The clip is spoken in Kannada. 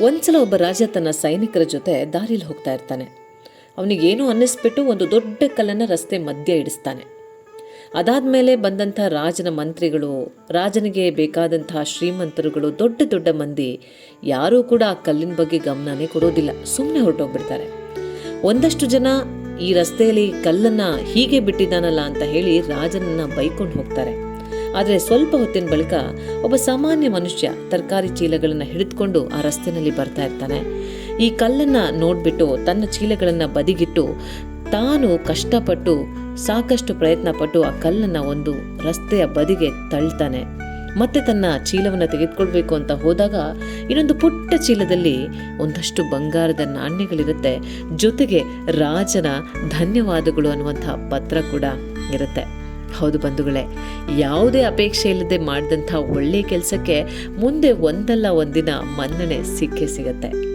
ಒಂದ್ಸಲ ಒಬ್ಬ ರಾಜ ತನ್ನ ಸೈನಿಕರ ಜೊತೆ ದಾರಿಲಿ ಹೋಗ್ತಾ ಇರ್ತಾನೆ. ಅವನಿಗೇನು ಅನ್ನಿಸ್ಬಿಟ್ಟು ಒಂದು ದೊಡ್ಡ ಕಲ್ಲನ್ನು ರಸ್ತೆ ಮಧ್ಯೆ ಇಡಿಸ್ತಾನೆ. ಅದಾದಮೇಲೆ ಬಂದಂಥ ರಾಜನ ಮಂತ್ರಿಗಳು, ರಾಜನಿಗೆ ಬೇಕಾದಂತಹ ಶ್ರೀಮಂತರುಗಳು, ದೊಡ್ಡ ದೊಡ್ಡ ಮಂದಿ, ಯಾರೂ ಕೂಡ ಆ ಕಲ್ಲಿನ ಬಗ್ಗೆ ಗಮನನೇ ಕೊಡೋದಿಲ್ಲ. ಸುಮ್ಮನೆ ಹೊರಟೋಗ್ಬಿಡ್ತಾರೆ. ಒಂದಷ್ಟು ಜನ ಈ ರಸ್ತೆಯಲ್ಲಿ ಕಲ್ಲನ್ನು ಹೀಗೆ ಬಿಟ್ಟಿದ್ದಾನಲ್ಲ ಅಂತ ಹೇಳಿ ರಾಜನನ್ನು ಬೈಕೊಂಡು ಹೋಗ್ತಾರೆ. ಆದರೆ ಸ್ವಲ್ಪ ಹೊತ್ತಿನ ಬಳಿಕ ಒಬ್ಬ ಸಾಮಾನ್ಯ ಮನುಷ್ಯ ತರಕಾರಿ ಚೀಲಗಳನ್ನು ಹಿಡಿದುಕೊಂಡು ಆ ರಸ್ತೆಯಲ್ಲಿ ಬರ್ತಾ ಇರ್ತಾನೆ. ಈ ಕಲ್ಲನ್ನು ನೋಡ್ಬಿಟ್ಟು ತನ್ನ ಚೀಲಗಳನ್ನು ಬದಿಗಿಟ್ಟು ತಾನು ಕಷ್ಟಪಟ್ಟು, ಸಾಕಷ್ಟು ಪ್ರಯತ್ನ ಪಟ್ಟು ಆ ಕಲ್ಲನ್ನು ಒಂದು ರಸ್ತೆಯ ಬದಿಗೆ ತಳ್ತಾನೆ. ಮತ್ತೆ ತನ್ನ ಚೀಲವನ್ನು ತೆಗೆದುಕೊಳ್ಬೇಕು ಅಂತ ಹೋದಾಗ ಇನ್ನೊಂದು ಪುಟ್ಟ ಚೀಲದಲ್ಲಿ ಒಂದಷ್ಟು ಬಂಗಾರದ ನಾಣ್ಯಗಳಿರುತ್ತೆ. ಜೊತೆಗೆ ರಾಜನ ಧನ್ಯವಾದಗಳು ಅನ್ನುವಂಥ ಪತ್ರ ಕೂಡ ಇರುತ್ತೆ. ಹೌದು ಬಂಧುಗಳೇ ಯಾವುದೇ ಅಪೇಕ್ಷೆ ಇಲ್ಲದೆ ಮಾಡಿದಂಥ ಒಳ್ಳೆಯ ಕೆಲಸಕ್ಕೆ ಮುಂದೆ ಒಂದಲ್ಲ ಒಂದಿನ ಮನ್ನಣೆ ಸಿಕ್ಕೇ ಸಿಗತ್ತೆ.